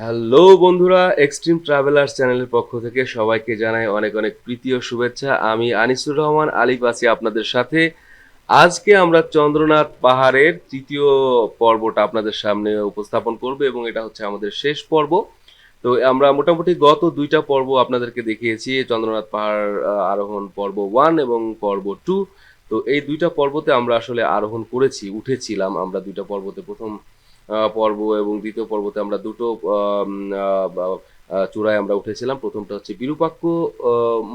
Hello বন্ধুরা extreme travellers চ্যানেলের পক্ষ থেকে সবাইকে জানাই অনেক অনেক প্রীতি ও শুভেচ্ছা। আমি আনিসুর রহমান, আলিফ আছি আপনাদের সাথে। আজকে আমরা চন্দ্রনাথ পাহাড়ের তৃতীয় পর্বটা আপনাদের সামনে উপস্থাপন করব এবং এটা হচ্ছে আমাদের শেষ পর্ব। তো আমরা মোটামুটি গত দুইটা পর্ব আপনাদেরকে দেখিয়েছি, চন্দ্রনাথ পাহাড় আরোহণ পর্ব ওয়ান এবং পর্ব টু। তো এই দুইটা পর্বতে আমরা আসলে আরোহণ করেছি, উঠেছিলাম আমরা দুইটা পর্বতে প্রথম পর্ব এবং দ্বিতীয় পর্বতে আমরা দুটো চূড়ায় আমরা উঠেছিলাম। প্রথমটা হচ্ছে বিরূপাক্ষ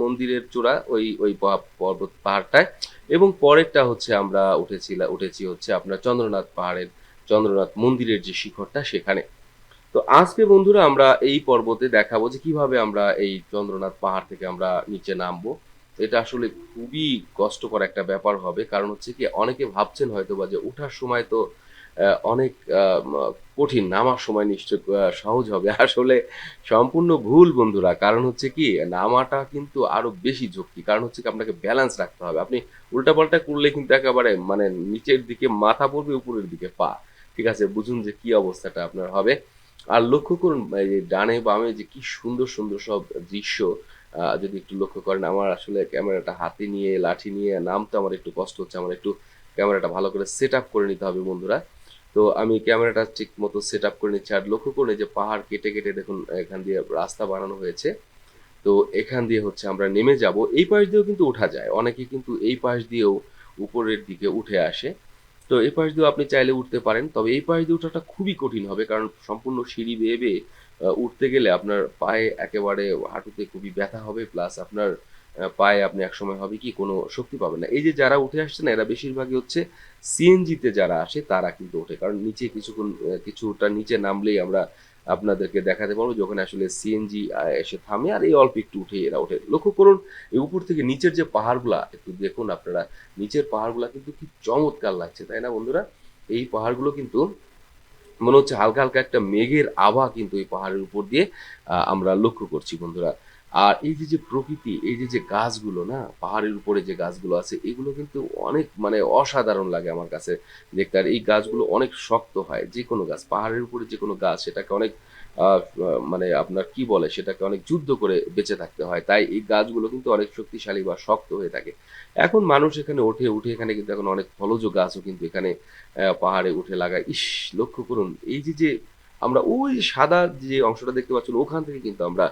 মন্দিরের চূড়া ওই ওই পর্বত পাহাড়টায়। এবং পরেরটা হচ্ছে আমরা উঠেছিলাম উঠেছি হচ্ছে আপনার চন্দ্রনাথ পাহাড়ের, চন্দ্রনাথ মন্দিরের যে শিখরটা সেখানে। তো আজকে বন্ধুরা আমরা এই পর্বতে দেখাবো যে কীভাবে আমরা এই চন্দ্রনাথ পাহাড় থেকে আমরা নিচে নামবো। এটা আসলে খুবই কষ্টকর একটা ব্যাপার হবে। কারণ হচ্ছে কি, অনেকে ভাবছেন হয়তো বা যে ওঠার সময় তো অনেক কঠিন, নামার সময় নিশ্চয় সহজ হবে। আসলে সম্পূর্ণ ভুল বন্ধুরা, কারণ হচ্ছে কি, নামাটা কিন্তু আরও বেশি ঝক্কি কারণ হচ্ছে কি, আপনাকে ব্যালেন্স রাখতে হবে। আপনি উল্টাপাল্টা করলে কিন্তু একেবারে মানে নিচের দিকে মাথা পড়বে, উপরের দিকে পা। ঠিক আছে? বুঝুন যে কি অবস্থাটা আপনার হবে। আর লক্ষ্য করুন ডানে বামে যে কি সুন্দর সুন্দর সব দৃশ্য যদি একটু লক্ষ্য করেন, আমার আসলে ক্যামেরাটা হাতে নিয়ে, লাঠি নিয়ে নামতে আমার একটু কষ্ট হচ্ছে। আমার একটু ক্যামেরাটা ভালো করে সেট আপ করে নিতে হবে বন্ধুরা। তো আমি ক্যামেরাটা ঠিক মতো সেট আপ করে নিচ্ছি। আর লক্ষ্য এই যে পাহাড় কেটে কেটে দেখুন, এখান দিয়ে রাস্তা বানানো হয়েছে। তো এখান দিয়ে হচ্ছে আমরা নেমে যাব। এই পাশ দিয়েও কিন্তু ওঠা যায়। অনেকে কিন্তু এই পাশ দিয়েও উপরের দিকে উঠে আসে। তো এই পাশ দিয়েও আপনি চাইলে উঠতে পারেন। তবে এই পাশ দিয়ে ওঠাটা খুবই কঠিন হবে, কারণ সম্পূর্ণ সিঁড়ি বেয়ে বেয়ে উঠতে গেলে আপনার পায়ে একেবারে হাঁটুতে খুবই ব্যথা হবে। প্লাস আপনার পায়ে আপনি একসময় হবে কি, কোনো শক্তি পাবেন না। এই যে যারা উঠে আসছে না, এরা বেশিরভাগই হচ্ছে সিএনজিতে যারা আসে, তারা কিন্তু ওঠে। কারণ নিচে কিছুক্ষণ কিছুটা নিচে নামলেই আমরা আপনাদেরকে দেখাতে পারব যখন আসলে সিএনজি এসে থামে আর এই অল্প একটু উঠে এরা ওঠে। লক্ষ্য করুন, এই উপর থেকে নিচের যে পাহাড়গুলা, একটু দেখুন আপনারা, নিচের পাহাড়গুলা কিন্তু কি চমৎকার লাগছে, তাই না বন্ধুরা? এই পাহাড়গুলো কিন্তু মনে হচ্ছে হালকা হালকা একটা মেঘের আভা কিন্তু এই পাহাড়ের উপর দিয়ে আমরা লক্ষ্য করছি বন্ধুরা। আর এই যে যে প্রকৃতি, এই যে যে গাছগুলো না, পাহাড়ের উপরে যে গাছগুলো আছে, এগুলো কিন্তু অনেক মানে অসাধারণ লাগে আমার কাছে দেখতে। আর এই গাছগুলো অনেক শক্ত হয় যে কোনো গাছ, পাহাড়ের উপরে যে কোনো গাছ, সেটাকে অনেক মানে আপনার কি বলে, সেটাকে অনেক যুদ্ধ করে বেঁচে থাকতে হয়। তাই এই গাছগুলো কিন্তু অনেক শক্তিশালী বা শক্ত হয়ে থাকে। এখন মানুষ এখানে ওঠে, উঠে এখানে কিন্তু এখন অনেক ফলজ গাছও কিন্তু এখানে পাহাড়ে উঠে লাগায়। ইস, লক্ষ্য করুন, এই যে যে আমরা ওই সাদা যে অংশটা দেখতে পাচ্ছেন ওখান থেকে কিন্তু আমরা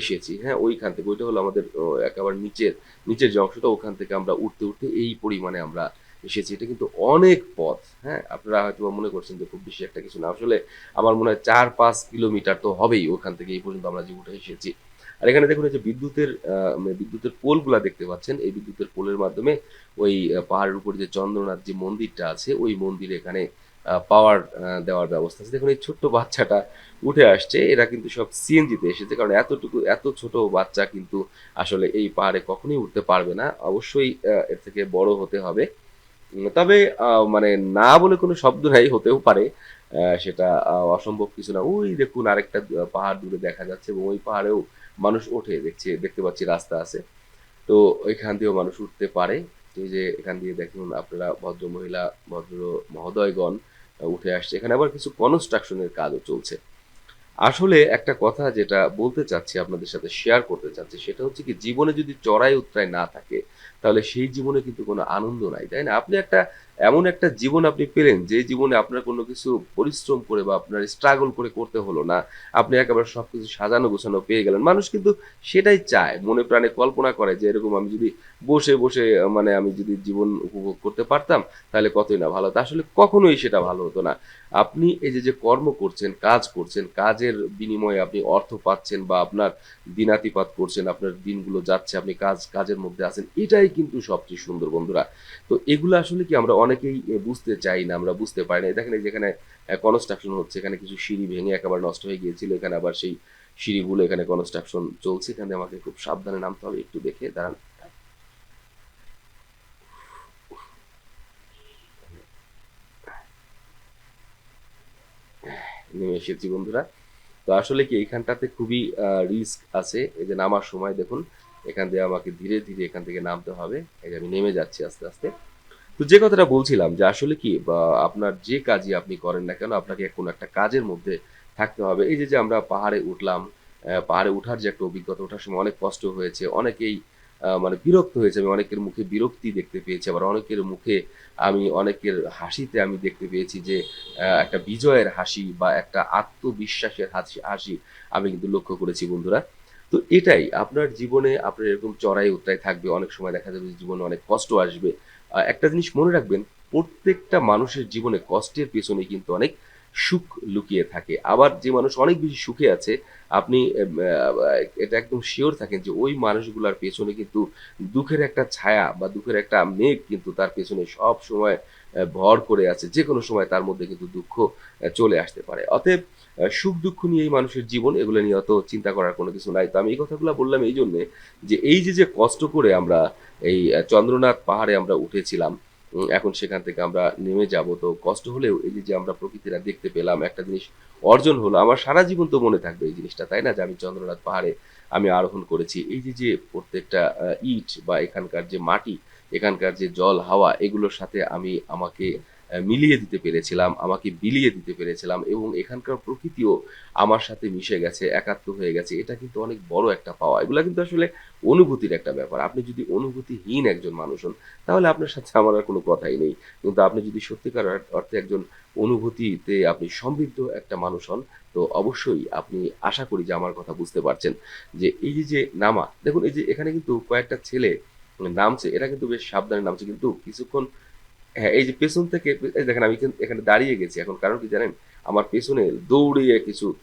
এসেছি। হ্যাঁ ওইখান থেকে। ওইটা হলো আমাদের একেবারে নিচের নিচের যে অংশটা, ওখান থেকে আমরা উঠতে উঠতে এই পরিমাণে আমরা এসেছি। এটা কিন্তু অনেক পথ। হ্যাঁ আপনারা হয়তো মনে করছেন যে খুব বেশি একটা কিছু না। আসলে আমার মনে হয় চার পাঁচ কিলোমিটার তো হবেই ওখান থেকে এই পর্যন্ত আমরা যে উঠে এসেছি। আর এখানে দেখুন যে বিদ্যুতের মানে বিদ্যুতের পোলগুলা দেখতে পাচ্ছেন। এই বিদ্যুতের পোলের মাধ্যমে ওই পাহাড়ের উপরে যে চন্দ্রনাথ যে মন্দিরটা আছে, ওই মন্দিরে এখানে পাওয়ার দেওয়ার ব্যবস্থা আছে। দেখুন, এই ছোট্ট বাচ্চাটা উঠে আসছে। এরা কিন্তু সব সিএনজিতে এসেছে, কারণ এতটুকু, এত ছোট বাচ্চা কিন্তু আসলে এই পাহাড়ে কখনোই উঠতে পারবে না। অবশ্যই এর থেকে বড় হতে হবে। তবে মানে না বলে কোনো শব্দ নাই, হতেও পারে। সেটা অসম্ভব কিছু না। ওই দেখুন, আরেকটা পাহাড় দূরে দেখা যাচ্ছে এবং ওই পাহাড়েও মানুষ ওঠে। দেখছে, দেখতে পাচ্ছি রাস্তা আছে। তো ওইখান দিয়েও মানুষ উঠতে পারে। এই যে এখান দিয়ে দেখুন, আপনারা ভদ্র মহিলা ভদ্র মহোদয়গণ উঠে আসছে। এখানে আবার কিছু কনস্ট্রাকশনের কাজও চলছে। আসলে একটা কথা যেটা বলতে চাচ্ছি, আপনাদের সাথে শেয়ার করতে চাচ্ছি, সেটা হচ্ছে কি, জীবনে যদি চড়াই উত্তরায় না থাকে, তাহলে সেই জীবনে কিন্তু কোনো আনন্দ নাই, তাই না? আপনি একটা এমন একটা জীবন আপনি পেলেন যে জীবনে আপনার কোনো কিছু পরিশ্রম করে বা আপনার স্ট্রাগল করে করতে হলো না। আপনি একেবারে সবকিছু সাজানো গোছানো পেয়ে গেলেন। মানুষ কিন্তু সেটাই চায়। মনে প্রাণে কল্পনা করে যে এরকম আমি যদি বসে বসে মানে আমি যদি জীবন উপভোগ করতে পারতাম, তাহলে কতই না ভালো হতো। আসলে কখনোই সেটা ভালো হতো না। আপনি এই যে যে কর্ম করছেন, কাজ করছেন, কাজের বিনিময়ে আপনি অর্থ পাচ্ছেন বা আপনার দিনাতিপাত করছেন, আপনার দিনগুলো যাচ্ছে, আপনি কাজ, কাজের মধ্যে আছেন, এটাই কিন্তু সবচেয়ে সুন্দর বন্ধুরা। তো এগুলো আসলে কি আমরা অনেকেই বুঝতে চাই না, আমরা বুঝতে পারি না। দেখেন যেখানে কনস্ট্রাকশন হচ্ছে, এখানে কিছু সিঁড়ি ভেঙে একেবারে নষ্ট হয়ে গিয়েছিল, এখানে আবার সেই সিঁড়িগুলো, এখানে কনস্ট্রাকশন চলছে, এখানে আমাকে খুব সাবধানে নামতে হবে, একটু দেখে দাঁড়ান। নেমে এসেছি বন্ধুরা। তো আসলে কি এইখানটাতে খুবই রিস্ক আছে, এই যে নামার সময় দেখুন, এখান দিয়ে আমাকে ধীরে ধীরে এখান থেকে নামতে হবে। এই যে আমি নেমে যাচ্ছি আস্তে আস্তে। তো যে কথাটা বলছিলাম যে আসলে কি আপনার যে কাজই আপনি করেন না কেন, আপনাকে কোনো একটা কাজের মধ্যে থাকতে হবে। এই যে যে আমরা পাহাড়ে উঠলাম পাহাড়ে ওঠার যে একটা অভিজ্ঞতা, ওঠার সময় অনেক কষ্ট হয়েছে, অনেকেই মানে বিরক্ত হয়েছে, আমি অনেকের মুখে বিরক্তি দেখতে পেয়েছি, আবার অনেকের মুখে আমি, অনেকের হাসিতে আমি দেখতে পেয়েছি যে একটা বিজয়ের হাসি বা একটা আত্মবিশ্বাসের হাসি হাসি আমি কিন্তু লক্ষ্য করেছি বন্ধুরা। তো এটাই, আপনার জীবনে আপনার এরকম চড়াই উতরাই থাকবে, অনেক সময় দেখা যাবে জীবনে অনেক কষ্ট আসবে একটা জিনিস মনে রাখবেন, প্রত্যেকটা মানুষের জীবনে কষ্টের পেছনে কিন্তু অনেক সুখ লুকিয়ে থাকে। আবার যে মানুষ অনেক বেশি সুখে আছে, আপনি এটা একদম শিওর থাকেন যে ওই মানুষগুলার পেছনে কিন্তু দুঃখের একটা ছায়া বা দুঃখের একটা মেঘ কিন্তু তার পেছনে সব সময় ভর করে আছে যে কোনো সময় তার মধ্যে কিন্তু দুঃখ চলে আসতে পারে। অতএব সুখ দুঃখ নিয়েই মানুষের জীবন, এগুলো নিয়ে অত চিন্তা করার কোনো কিছু নাই। তো আমি এই কথাগুলো বললাম এই জন্যে যে এই যে যে কষ্ট করে আমরা এই চন্দ্রনাথ পাহাড়ে আমরা উঠেছিলাম এখন সেখান থেকে আমরা নেমে যাব। তো কষ্ট হলেও এই যে আমরা প্রকৃতিটা দেখতে পেলাম, একটা জিনিস অর্জন হলো। আমার সারা জীবন তো মনে থাকবে এই জিনিসটা, তাই না? যে আমি চন্দ্রনাথ পাহাড়ে আমি আরোহণ করেছি। এই যে যে প্রত্যেকটা ইট বা এখানকার যে মাটি এখানকার যে জল, হাওয়া, এগুলোর সাথে আমি আমাকে মিলিয়ে দিতে পেরেছিলাম, আমাকে বিলিয়ে দিতে পেরেছিলাম এবং এখানকার প্রকৃতিও আমার সাথে মিশে গেছে, একাত্ম হয়ে গেছে। এটা কিন্তু অনেক বড় একটা পাওয়া। এগুলো কিন্তু আসলে অনুভূতির একটা ব্যাপার। আপনি যদি অনুভূতিহীন একজন মানুষ হন, তাহলে আপনার সাথে আমার আর কোনো কথাই নেই। কিন্তু আপনি যদি সত্যিকার অর্থে একজন অনুভূতিতে আপনি সমৃদ্ধ একটা মানুষ হন, তো অবশ্যই আপনি আশা করি যে আমার কথা বুঝতে পারছেন। যে এই যে নামা, দেখুন এই যে এখানে কিন্তু কয়েকটা ছেলে নামছে এটা কিন্তু বেশ সাবধানে নামছে কিন্তু কিছুক্ষণ হ্যাঁ এই যে পেছন থেকে দেখেন, আমি এখানে দাঁড়িয়ে গেছি। এখন কারণ কি জানেন? আমার পেছনে দৌড়িয়ে কিছু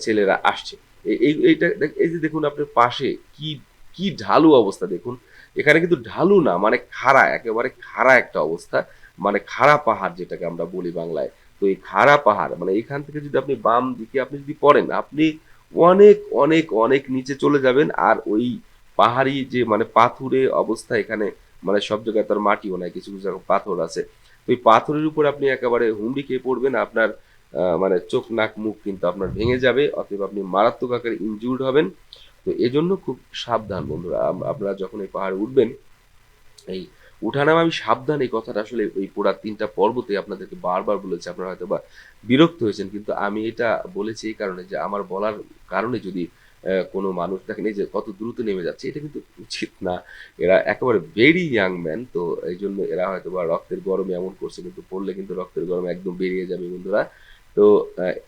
ছেলেরা আসছে। এই- এই, এইটা এই যে দেখুন আপনার পাশে কি কি ঢালু অবস্থা দেখুন। এখানে কিন্তু ঢালু না মানে খাড়া, একেবারে খাড়া একটা অবস্থা। মানে খাড়া পাহাড় যেটাকে আমরা বলি বাংলায়। তো এই খাড়া পাহাড় মানে এখান থেকে যদি আপনি বাম দিকে, আপনি যদি পড়েন, আপনি অনেক অনেক অনেক নিচে চলে যাবেন, আর ওই পাহাড়ি যে মানে পাথুরে অবস্থা এখানে মানে সব জায়গায় তার মাটিও নাই, কিছু কিছু পাথর আছে। তো এই পাথরের উপর আপনি একেবারে হুমড়ি খেয়ে পড়বেন, আপনার মানে চোখ, নাক, মুখ কিন্তু আপনার ভেঙে যাবে, অতএব আপনি মারাত্মক আকারে ইনজুর্ড হবেন। তো এজন্য খুব সাবধান বন্ধুরা আপনারা যখন এই পাহাড়ে উঠবেন, এই উঠানাম আমি সাবধান এই কথাটা আসলে এই পুরা তিনটা পর্বতে আপনাদেরকে বারবার বলেছি, আপনারা হয়তো বা বিরক্ত হয়েছেন, কিন্তু আমি এটা বলেছি এই কারণে যে আমার বলার কারণে যদি কোনো মানুষ দেখেন, এই যে কত দ্রুত নেমে যাচ্ছে, এটা কিন্তু উচিত না। এরা একেবারে ভেরি ইয়াং ম্যান তো এই জন্য এরা হয়তো বা রক্তের গরমে এমন করছে, কিন্তু পড়লে কিন্তু রক্তের গরমে একদম বেরিয়ে যাবে বন্ধুরা। তো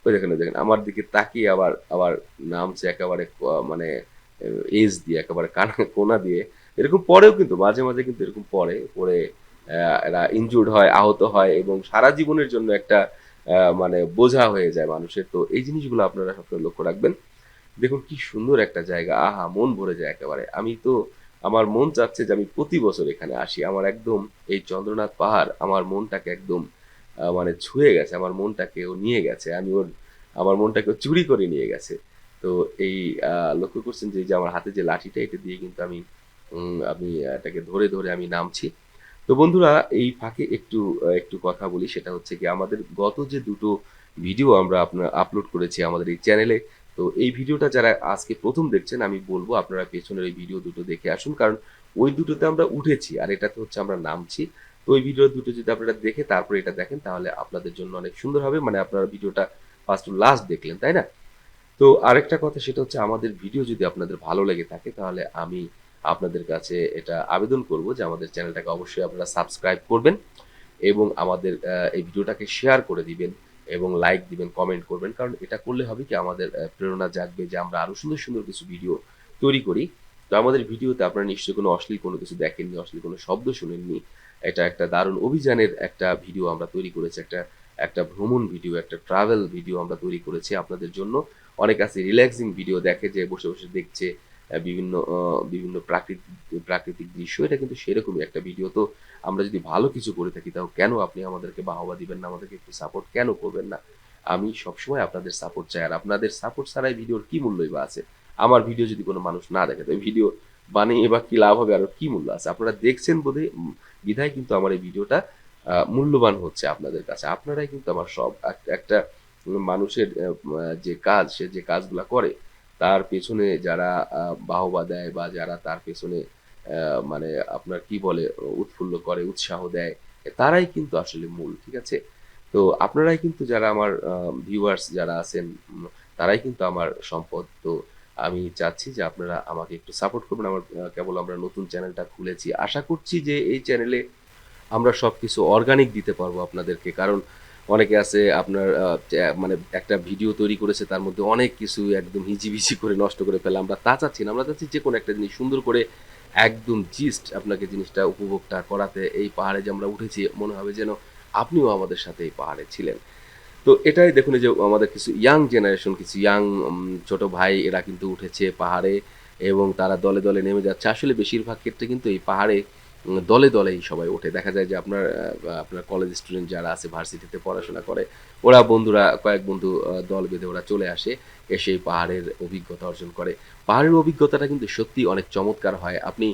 ওই দেখেন দেখেন, আমার দিকে তাকিয়ে আবার আবার নামছে একেবারে মানে এজ দিয়ে, একেবারে কানা, কোনা দিয়ে। এরকম পরেও কিন্তু, মাঝে মাঝে কিন্তু এরকম পরে পরে এরা ইনজুর্ড হয়, আহত হয়, এবং সারা জীবনের জন্য একটা মানে বোঝা হয়ে যায় মানুষের। তো এই জিনিসগুলো আপনারা সবসময় লক্ষ্য রাখবেন। দেখুন কি সুন্দর একটা জায়গা। আহা, মন ভরে যায় একেবারে। আমি তো, আমার মন চাচ্ছে যে আমি প্রতি বছর এখানে আসি। আমার একদম এই চন্দ্রনাথ পাহাড় আমার মনটাকে একদম মানে ছুঁয়ে গেছে, আমার মনটাকে ও নিয়ে গেছে। আমি ওর, আমার মনটাকে চুরি করে নিয়ে গেছে। তো এই লক্ষ্য করছেন যে আমার হাতে যে লাঠিটা, এটা দিয়ে কিন্তু আমি আমি এটাকে ধরে ধরে আমি নামছি। তো বন্ধুরা, এই ফাঁকে একটু একটু কথা বলি। সেটা হচ্ছে কি, আমাদের গত যে দুটো ভিডিও আমরা আপনার আপলোড করেছি আমাদের এই চ্যানেলে তো এই ভিডিওটা যারা আজকে প্রথম দেখছেন, আমি বলব আপনারা পেছনের এই ভিডিও দুটো দেখে আসুন, কারণ ওই দুটোতে আমরা উঠেছি আর এটাতে হচ্ছে আমরা নামছি। তো ওই ভিডিও দুটো যদি আপনারা দেখে তারপরে এটা দেখেন, তাহলে আপনাদের জন্য অনেক সুন্দর হবে মানে আপনারা ভিডিওটা ফার্স্ট টু লাস্ট দেখলেন, তাই না? তো আরেকটা কথা সেটা হচ্ছে আমাদের ভিডিও যদি আপনাদের ভালো লেগে থাকে, তাহলে আমি আপনাদের কাছে এটা আবেদন করব যে আমাদের চ্যানেলটাকে অবশ্যই আপনারা সাবস্ক্রাইব করবেন এবং আমাদের এই ভিডিওটাকে শেয়ার করে দিবেন। এবং লাইক দিবেন কমেন্ট করবেন। কারণ এটা করলে হবে কি, আমাদের প্রেরণা জাগবে যে আমরা আরও সুন্দর সুন্দর কিছু ভিডিও তৈরি করি। তো আমাদের ভিডিওতে আপনারা নিশ্চয়ই কোনো অশ্লীল কোনো কিছু দেখেননি, অশ্লীল কোনো শব্দ শুনেননি। এটা একটা দারুণ অভিযানের একটা ভিডিও আমরা তৈরি করেছি, একটা একটা ভ্রমণ ভিডিও একটা ট্রাভেল ভিডিও আমরা তৈরি করেছি আপনাদের জন্য। অনেক আছে রিল্যাক্সিং ভিডিও দেখে যে বসে বসে দেখছে বিভিন্ন বিভিন্ন প্রাকৃতিক প্রাকৃতিক দৃশ্য, এটা কিন্তু সেরকমই একটা ভিডিও তো আমরা যদি ভালো কিছু করে থাকি, তাও কেন আপনি আমাদেরকে বাহবা দিবেন না? আমাদেরকে একটু সাপোর্ট কেন করবেন না? আমি সবসময় আপনাদের সাপোর্ট চাই। আর আপনাদের সাপোর্ট ছাড়াই ভিডিওর কি মূল্যই বা আছে? আমার ভিডিও যদি কোনো মানুষ না দেখে তো ভিডিও বানিয়ে বা কি লাভ হবে? আর কি মূল্য আছে? আপনারা দেখছেন বোধহয় বিধায় কিন্তু আমার এই ভিডিওটা মূল্যবান হচ্ছে আপনাদের কাছে। আপনারাই কিন্তু আমার সব একটা মানুষের যে কাজ, সে যে কাজগুলা করে তার পেছনে যারা বাহবা দেয় বা যারা তার পেছনে মানে আপনার কি বলে, উৎফুল্ল করে, উৎসাহ দেয়, তারাই কিন্তু আসলে মূল, ঠিক আছে? তো আপনারাই কিন্তু যারা আমার ভিউয়ার্স যারা আছেন তারাই কিন্তু আমার সম্পদ। তো আমি চাচ্ছি যে আপনারা আমাকে একটু সাপোর্ট করবেন। আমার কেবল আমরা নতুন চ্যানেলটা খুলেছি। আশা করছি যে এই চ্যানেলে আমরা সব কিছু অর্গানিক দিতে পারব আপনাদেরকে। কারণ অনেকে আছে আপনার মানে একটা ভিডিও তৈরি করেছে, তার মধ্যে অনেক কিছু একদম হিজিবিজি করে নষ্ট করে ফেলে। আমরা তা চাচ্ছি না, আমরা চাচ্ছি যে কোনো একটা জিনিস সুন্দর করে একদম জিস্ট আপনাকে জিনিসটা উপভোগটা করাতে এই পাহাড়ে যে আমরা উঠেছি, মনে হবে যেন আপনিও আমাদের সাথে এই পাহাড়ে ছিলেন। তো এটাই দেখুন যে আমাদের কিছু ইয়াং জেনারেশন কিছু ইয়াং ছোট ভাই এরা কিন্তু উঠেছে পাহাড়ে এবং তারা দলে দলে নেমে যাচ্ছে। আসলে বেশিরভাগ ক্ষেত্রে কিন্তু এই পাহাড়ে দলে দলেই সবাই ওঠে। দেখা যায় যে আপনার আপনার কলেজ স্টুডেন্ট যারা আছে ভার্সিটিতে পড়াশোনা করে, ওরা বন্ধুরা, কয়েক বন্ধু দল বেঁধে ওরা চলে আসে, এসে পাহাড়ের অভিজ্ঞতা অর্জন করে। পাহাড়ের অভিজ্ঞতাটা কিন্তু সত্যি অনেক চমৎকার হয়। আপনি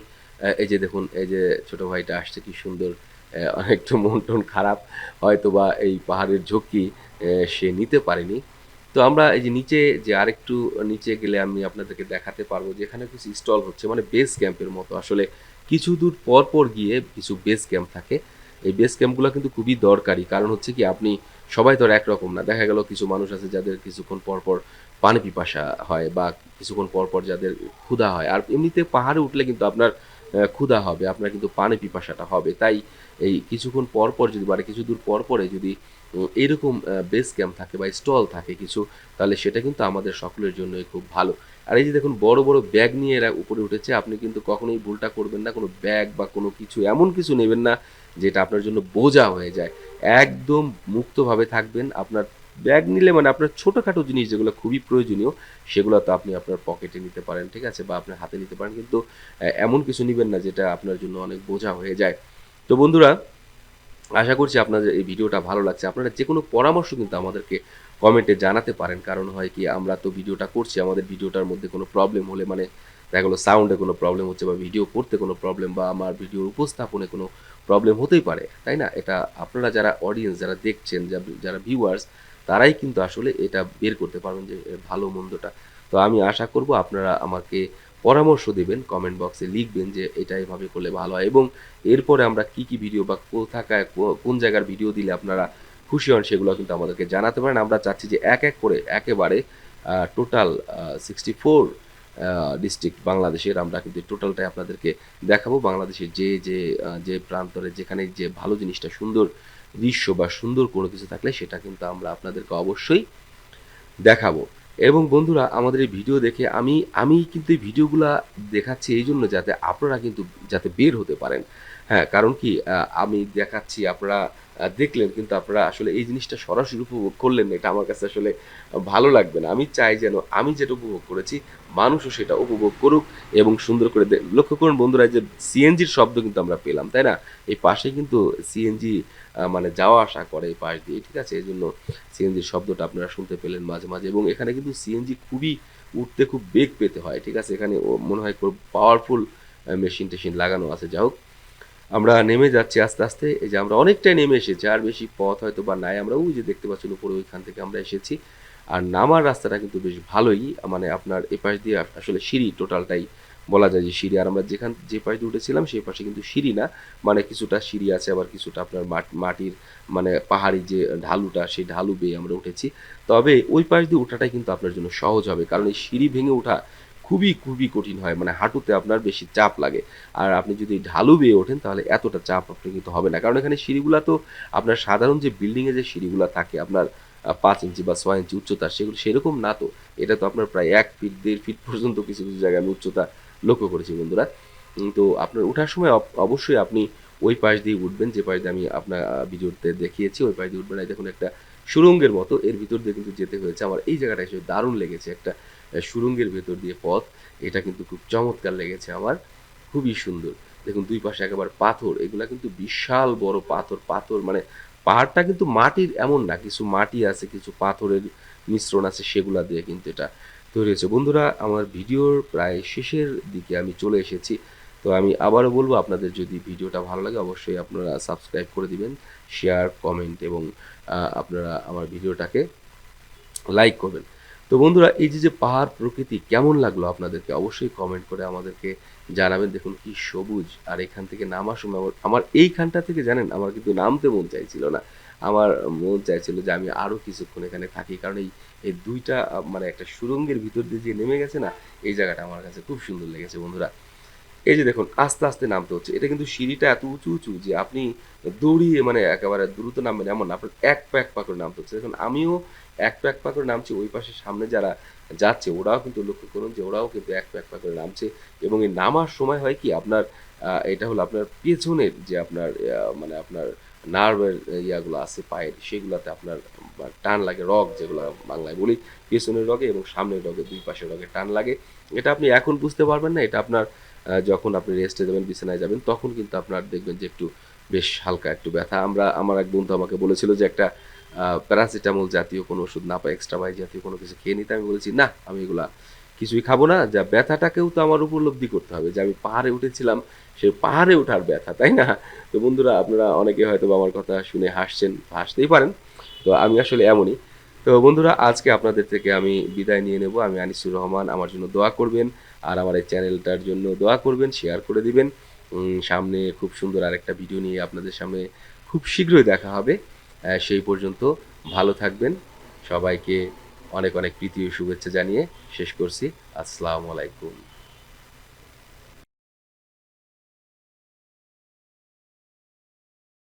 এই যে দেখুন, এই যে ছোট ভাইটা আসছে, কি সুন্দর অনেকটা মন টন খারাপ হয়তো বা এই পাহাড়ের ঝক্কি সে নিতে পারেনি। তো আমরা এই যে নিচে, যে আরেকটু নিচে গেলে আমি আপনাদেরকে দেখাতে পারব যে এখানে কিছু স্টল হচ্ছে মানে বেস ক্যাম্পের মতো। আসলে কিছু দূর পর পর গিয়ে কিছু বেস ক্যাম্প থাকে। এই বেস ক্যাম্পগুলো কিন্তু খুবই দরকারি। কারণ হচ্ছে কি, আপনি সবাই তো একরকম না। দেখা গেল কিছু মানুষ আছে যাদের কিছুক্ষণ পর পর পানি পিপাসা হয় বা কিছুক্ষণ পর পর যাদের ক্ষুধা হয়। আর এমনিতে পাহাড়ে উঠলে কিন্তু আপনার ক্ষুধা হবে, আপনার কিন্তু পানি পিপাসাটা হবে। তাই এই কিছুক্ষণ পর পর যদি মানে কিছু দূর পর পরে যদি এরকম বেস ক্যাম্প থাকে বা স্টল থাকে কিছু, তাহলে সেটা কিন্তু আমাদের সকলের জন্যই খুব ভালো। আর এই যে দেখুন, বড় বড় ব্যাগ নিয়ে এরা উপরে উঠেছে। আপনি কিন্তু কখনোই ভুলটা করবেন না। কোনো ব্যাগ বা কোনো কিছু এমন কিছু নেবেন না, যেটা আপনার জন্য বোঝা হয়ে যায়। একদম মুক্তভাবে থাকবেন। আপনার ব্যাগ নিলে মানে আপনার ছোটোখাটো জিনিস যেগুলো খুবই প্রয়োজনীয়, সেগুলো তো আপনি আপনার পকেটে নিতে পারেন, ঠিক আছে? বা আপনার হাতে নিতে পারেন। কিন্তু এমন কিছু নেবেন না, যেটা আপনার জন্য অনেক বোঝা হয়ে যায়। তো বন্ধুরা, আশা করছি আপনাদের এই ভিডিওটা ভালো লাগছে। আপনারা যে কোনো পরামর্শ কিন্তু আমাদেরকে কমেন্টে জানাতে পারেন। কারণ হয় কি, আমরা তো ভিডিওটা করছি, আমাদের ভিডিওটার মধ্যে কোনো প্রবলেম হলে মানে দেখা গেলো সাউন্ডে কোনো প্রবলেম হচ্ছে বা ভিডিও করতে কোনো প্রবলেম বা আমার ভিডিওর উপস্থাপনে কোনো প্রবলেম হতেই পারে, তাই না? এটা আপনারা যারা অডিয়েন্স যারা দেখছেন যারা ভিউয়ার্স তারাই কিন্তু আসলে এটা বের করতে পারবেন যে ভালো মন্দটা। তো আমি আশা করব আপনারা আমাকে পরামর্শ দেবেন কমেন্ট বক্সে লিখবেন যে এটা এভাবে করলে ভালো হয় এবং এরপরে আমরা কি কি ভিডিও বা কোথাকায় কোন জায়গার ভিডিও দিলে আপনারা খুশি হন সেগুলো কিন্তু আমাদেরকে জানাতে পারেন। আমরা চাচ্ছি যে এক এক করে একেবারে টোটাল সিক্সটি ফোর ডিস্ট্রিক্ট বাংলাদেশের আমরা কিন্তু টোটালটাই আপনাদেরকে দেখাবো। বাংলাদেশের যে যে যে প্রান্তরে যেখানে যে ভালো জিনিসটা, সুন্দর দৃশ্য বা সুন্দর কোনো কিছু থাকলে সেটা কিন্তু আমরা আপনাদেরকে অবশ্যই দেখাবো। এবং বন্ধুরা, আমাদের এই ভিডিও দেখে আমি আমি কিন্তু এই ভিডিওগুলা দেখাচ্ছি এই জন্য যাতে আপনারা কিন্তু, যাতে বের হতে পারেন। হ্যাঁ কারণ কি আমি দেখাচ্ছি, আপনারা দেখলেন কিন্তু আপনারা আসলে এই জিনিসটা সরাসরি উপভোগ করলেন এটা আমার কাছে আসলে ভালো লাগবে না। আমি চাই যেন আমি যেটা উপভোগ করেছি, মানুষও সেটা উপভোগ করুক এবং সুন্দর করে লক্ষ্য করুন বন্ধুরা যে সিএনজির শব্দ কিন্তু আমরা পেলাম, তাই না? এই পাশে কিন্তু সিএনজি মানে যাওয়া আসা করে এই পাশ দিয়ে, ঠিক আছে? এই জন্য সিএনজির শব্দটা আপনারা শুনতে পেলেন মাঝে মাঝে এবং এখানে কিন্তু সিএনজি খুবই উঠতে খুব বেগ পেতে হয়, ঠিক আছে? এখানে মনে হয় খুব পাওয়ারফুল মেশিন টেশিন লাগানো আছে। যা হোক আমরা নেমে যাচ্ছি আস্তে আস্তে, এই যে আমরা অনেকটাই নেমে এসেছি, আর বেশি পথ হয়তো বা নাই। আমরা ওই যে দেখতে পাচ্ছেন উপরে ওইখান থেকে আমরা এসেছি। আর নামার রাস্তাটা কিন্তু বেশ ভালোই মানে আপনার এ পাশ দিয়ে আসলে সিঁড়ি টোটালটাই বলা যায় যে সিঁড়ি। আর আমরা যেখান, যে পাশ দিয়ে উঠেছিলাম, সেই পাশে কিন্তু সিঁড়ি না মানে কিছুটা সিঁড়ি আছে, আবার কিছুটা আপনার মাট- মাটির মানে পাহাড়ি যে ঢালুটা, সেই ঢালু বেয়ে আমরা উঠেছি। তবে ওই পাশ দিয়ে ওঠাটাই কিন্তু আপনার জন্য সহজ হবে, কারণ এই সিঁড়ি ভেঙে ওঠা খুবই খুবই কঠিন হয়। মানে হাঁটুতে আপনার বেশি চাপ লাগে। আর আপনি যদি ঢালু বেয়ে ওঠেন, তাহলে এতটা চাপ আপনি কিন্তু হবে না। কারণ এখানে সিঁড়িগুলা তো আপনার সাধারণ যে বিল্ডিংয়ে যে সিঁড়িগুলা থাকে, আপনার পাঁচ ইঞ্চি বা ছয় ইঞ্চি উচ্চতা, সেগুলো সেরকম না তো। এটা তো আপনার প্রায় এক ফিট দেড় ফিট পর্যন্ত কিছু কিছু জায়গায় আমি উচ্চতা লক্ষ্য করেছি বন্ধুরা। তো আপনার ওঠার সময় অবশ্যই আপনি ওই পাশ দিয়ে উঠবেন, যে পাশ দিয়ে আমি আপনার ভিডিওতে দেখিয়েছি। ওই পাশ দিয়ে উঠবেন। দেখুন একটা সুরঙ্গের মতো। এর ভিতর দিয়ে কিন্তু যেতে হয়েছে। আমার এই জায়গাটা এসে দারুণ লেগেছে। একটা সুরঙ্গের ভেতর দিয়ে পথ। এটা কিন্তু খুব চমৎকার লেগেছে আমার। খুবই সুন্দর। দেখুন, দুই পাশে একেবারে পাথর। এগুলা কিন্তু বিশাল বড় পাথর। পাথর মানে পাহাড়টা কিন্তু মাটির এমন না, কিছু মাটি আছে, কিছু পাথরের মিশ্রণ আছে, সেগুলা দিয়ে কিন্তু এটা তৈরি হয়েছে। বন্ধুরা, আমার ভিডিওর প্রায় শেষের দিকে আমি চলে এসেছি। তো আমি আবারও বলব, আপনাদের যদি ভিডিওটা ভালো লাগে, অবশ্যই আপনারা সাবস্ক্রাইব করে দিবেন, শেয়ার, কমেন্ট এবং আপনারা আমার ভিডিওটাকে লাইক করবেন। তো বন্ধুরা, এই যে যে পাহাড় প্রকৃতি, কেমন লাগল আপনাদেরকে? অবশ্যই কমেন্ট করে আমাদেরকে জানাবেন। দেখুন কি সবুজ, আর এখান থেকে নামার সময় আমার- এইখানটা থেকে জানেন, আমার কিন্তু নামতে মন চাইছিল না। আমার মন চাইছিল যে আমি আরও কিছুক্ষণ এখানে থাকি, কারণ এই এই দুইটা মানে একটা সুরঙ্গের ভিতর দিয়ে যে নেমে গেছে না, এই জায়গাটা আমার কাছে খুব সুন্দর লেগেছে বন্ধুরা। এই যে দেখুন, আস্তে আস্তে নামতে হচ্ছে। এটা কিন্তু সিঁড়িটা এত উঁচু উঁচু যে আপনি দৌড়িয়ে মানে একেবারে দ্রুত নামবেন এমন আপনার এক পা এক পা করে নামতে হচ্ছে। দেখুন, আমিও এক পা এক পা করে নামছি, ওই পাশে সামনে যারা যাচ্ছে, ওরাও কিন্তু লক্ষ্য করুন যে ওরাও কিন্তু এক পা এক পা করে নামছে। এবং এই নামার সময় হয় কি, আপনার এটা হলো আপনার পেছনের যে আপনার মানে আপনার নার্ভের ইয়াগুলো আছে, পায়ের, সেগুলোতে আপনার টান লাগে, রগ যেগুলো বাংলায় বলি, পেছনের রগে এবং সামনের রগে, দুই পাশের রগে টান লাগে। এটা আপনি এখন বুঝতে পারবেন না, এটা আপনার যখন আপনি রেস্টে যাবেন, বিছানায় যাবেন, তখন কিন্তু আপনার দেখবেন যে একটু বেশ হালকা একটু ব্যথা। আমরা, আমার এক বন্ধু আমাকে বলেছিল যে একটা প্যারাসিটামল জাতীয় কোনো ওষুধ না পাই এক্সট্রা বাই জাতীয় কোনো কিছু খেয়ে নিতে। আমি বলেছি, না, আমি এগুলা কিছুই খাব না। যা ব্যথাটাকেও তো আমার উপলব্ধি করতে হবে। যে আমি পাহাড়ে উঠেছিলাম, সে পাহাড়ে ওঠার ব্যথা, তাই না? তো বন্ধুরা, আপনারা অনেকে হয়তো আমার কথা শুনে হাসছেন, হাসতেই পারেন। তো আমি আসলে এমনই। তো বন্ধুরা, আজকে আপনাদের থেকে আমি বিদায় নিয়ে নেব। আমি আনিসুর রহমান, আমার জন্য দোয়া করবেন। আর আমার এই চ্যানেলটার জন্য দোয়া করবেন শেয়ার করে দিবেন। সামনে খুব সুন্দর আরেকটা ভিডিও নিয়ে আপনাদের সামনে খুব শীঘ্রই দেখা হবে। সেই পর্যন্ত ভালো থাকবেন। সবাইকে অনেক অনেক প্রীতি ও শুভেচ্ছা জানিয়ে শেষ করছি। আসসালামু আলাইকুম।